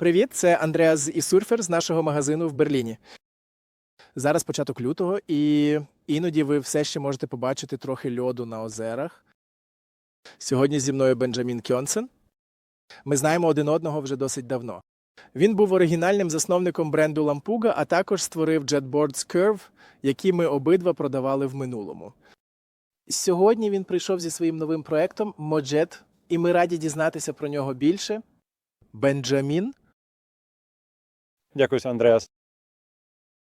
Привіт, це Андреас і Сурфер з нашого магазину в Берліні. Зараз початок лютого, і іноді ви все ще можете побачити трохи льоду на озерах. Сьогодні зі мною Бенджамін Кьонсен. Ми знаємо один одного вже досить давно. Він був оригінальним засновником бренду Lampuga, а також створив JetBoards Curve, які ми обидва продавали в минулому. Сьогодні він прийшов зі своїм новим проектом Mojet, і ми раді дізнатися про нього більше. Бенджамін. Дякую, Андреас.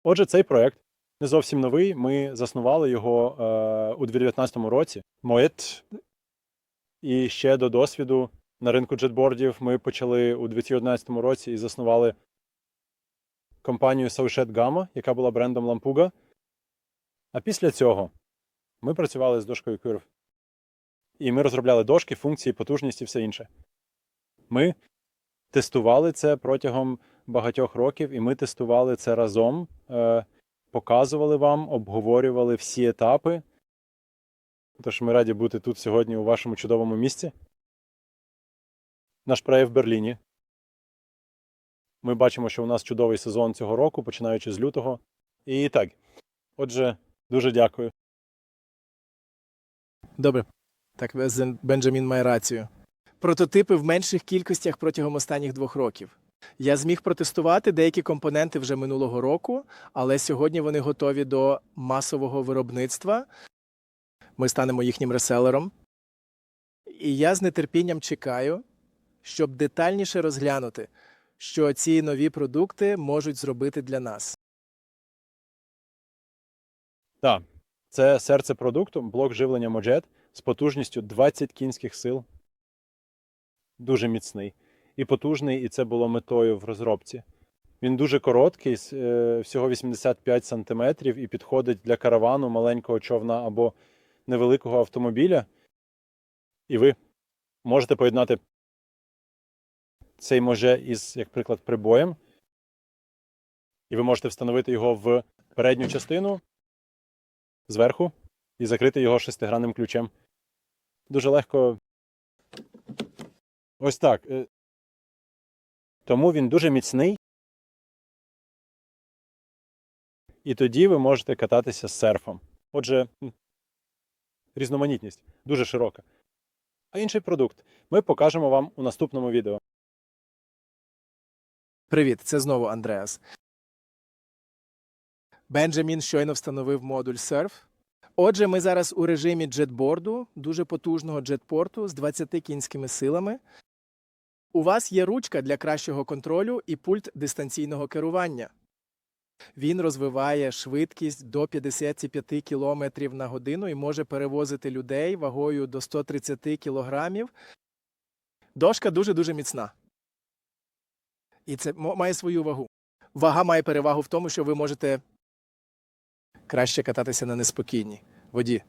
Отже, цей проект не зовсім новий. Ми заснували його е, у 2019 році. Моет. І ще до досвіду на ринку джетбордів ми почали у 2011 році і заснували компанію Sauchet Gamma, яка була брендом Lampuga. А після цього ми працювали з дошкою Curve. І ми розробляли дошки, функції, потужність і все інше. Ми тестували це протягом багатьох років, і ми тестували це разом, е, показували вам, обговорювали всі етапи. Тож ми раді бути тут сьогодні у вашому чудовому місці. Наш проєкт в Берліні. Ми бачимо, що у нас чудовий сезон цього року, починаючи з лютого. І так. Отже, дуже дякую. Добре. Так, Бенджамін має рацію. Прототипи в менших кількостях протягом останніх двох років. Я зміг протестувати деякі компоненти вже минулого року, але сьогодні вони готові до масового виробництва. Ми станемо їхнім реселером. І я з нетерпінням чекаю, щоб детальніше розглянути, що ці нові продукти можуть зробити для нас. Так, це серце продукту, блок живлення Mojet з потужністю 20 кінських сил. Дуже міцний і потужний, і це було метою в розробці. Він дуже короткий, е, всього 85 см, і підходить для каравану, маленького човна або невеликого автомобіля. І ви можете поєднати цей може із, як приклад, прибоєм. І ви можете встановити його в передню частину зверху і закрити його шестигранним ключем. Дуже легко. Ось так. Тому він дуже міцний. І тоді ви можете кататися з серфом. Отже, різноманітність дуже широка. А інший продукт ми покажемо вам у наступному відео. Привіт, це знову Андреас. Бенджамін щойно встановив модуль Surf. Отже, ми зараз у режимі джетборду, дуже потужного джетпорту з 20 кінськими силами. У вас є ручка для кращого контролю і пульт дистанційного керування. Він розвиває швидкість до 55 км на годину і може перевозити людей вагою до 130 кг. Дошка дуже-дуже міцна. І це має свою вагу. Вага має перевагу в тому, що ви можете краще кататися на неспокійній воді.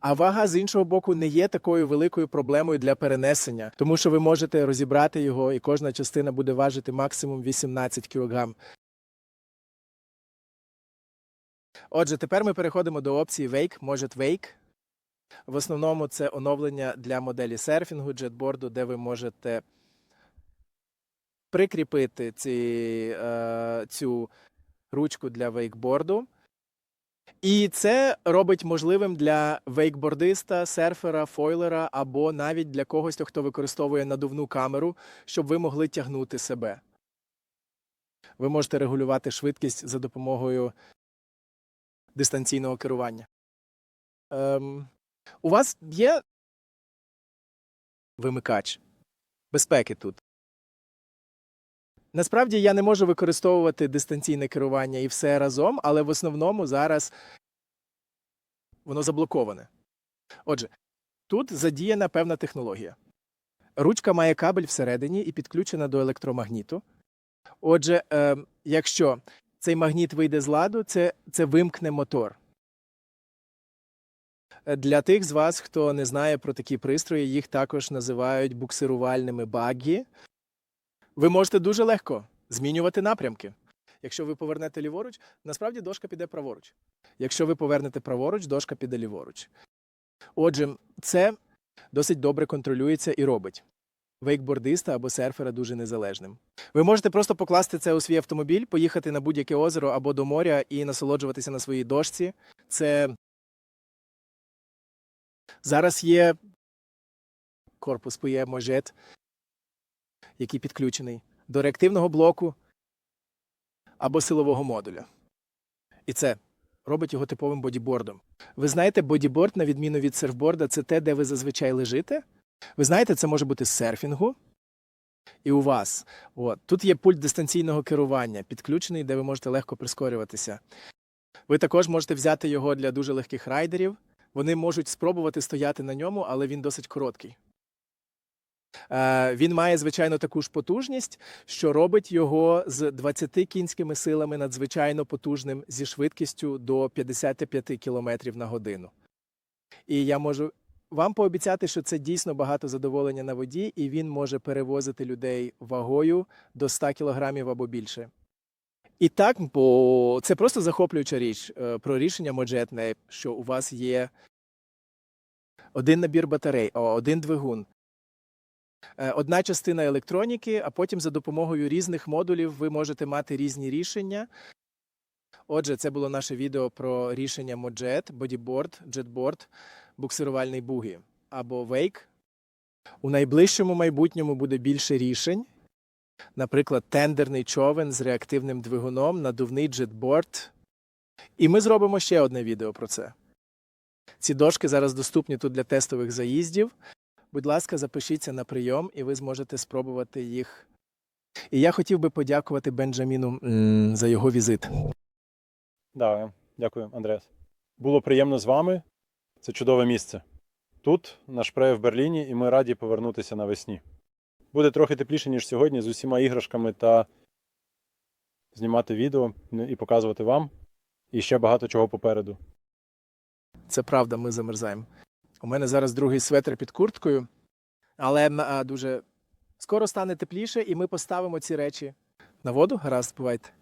А вага з іншого боку не є такою великою проблемою для перенесення, тому що ви можете розібрати його, і кожна частина буде важити максимум 18 кг. Отже, тепер ми переходимо до опції Wake, може Wake. В основному це оновлення для моделі серфінгу, джетборду, де ви можете прикріпити ці, е, цю ручку для вейкборду. І це робить можливим для вейкбордиста, серфера, фойлера або навіть для когось, хто використовує надувну камеру, щоб ви могли тягнути себе. Ви можете регулювати швидкість за допомогою дистанційного керування. Ем, у вас є вимикач безпеки тут. Насправді я не можу використовувати дистанційне керування і все разом, але в основному зараз воно заблоковане. Отже, тут задіяна певна технологія. Ручка має кабель всередині і підключена до електромагніту. Отже, е, якщо цей магніт вийде з ладу, це, це вимкне мотор. Е, Для тих з вас, хто не знає про такі пристрої, їх також називають буксирувальними багі. Ви можете дуже легко змінювати напрямки. Якщо ви повернете ліворуч, насправді дошка піде праворуч. Якщо ви повернете праворуч, дошка піде ліворуч. Отже, це досить добре контролюється і робить. вейкбордиста або серфера дуже незалежним. Ви можете просто покласти це у свій автомобіль, поїхати на будь-яке озеро або до моря і насолоджуватися на своїй дошці. Це зараз є корпус PE Может, який підключений до реактивного блоку або силового модуля. І це робить його типовим бодібордом. Ви знаєте, бодіборд, на відміну від серфборда, це те, де ви зазвичай лежите. Ви знаєте, це може бути з серфінгу. І у вас. От. Тут є пульт дистанційного керування, підключений, де ви можете легко прискорюватися. Ви також можете взяти його для дуже легких райдерів. Вони можуть спробувати стояти на ньому, але він досить короткий. Е, він має, звичайно, таку ж потужність, що робить його з 20 кінськими силами надзвичайно потужним зі швидкістю до 55 км на годину. І я можу вам пообіцяти, що це дійсно багато задоволення на воді, і він може перевозити людей вагою до 100 кг або більше. І так, бо це просто захоплююча річ е, про рішення моджетне, що у вас є один набір батарей, один двигун, одна частина електроніки, а потім за допомогою різних модулів ви можете мати різні рішення. Отже, це було наше відео про рішення Mojet, бодіборд, джетборд, буксирувальний бугі або вейк. У найближчому майбутньому буде більше рішень. Наприклад, тендерний човен з реактивним двигуном, надувний джетборд. І ми зробимо ще одне відео про це. Ці дошки зараз доступні тут для тестових заїздів. Будь ласка, запишіться на прийом, і ви зможете спробувати їх. І я хотів би подякувати Бенджаміну за його візит. Да, дякую, Андреас. Було приємно з вами. Це чудове місце. Тут, на шпреї в Берліні, і ми раді повернутися навесні. Буде трохи тепліше, ніж сьогодні, з усіма іграшками та знімати відео ну, і показувати вам. І ще багато чого попереду. Це правда, ми замерзаємо. У мене зараз другий светр під курткою, але дуже скоро стане тепліше, і ми поставимо ці речі на воду. Гаразд, бувайте.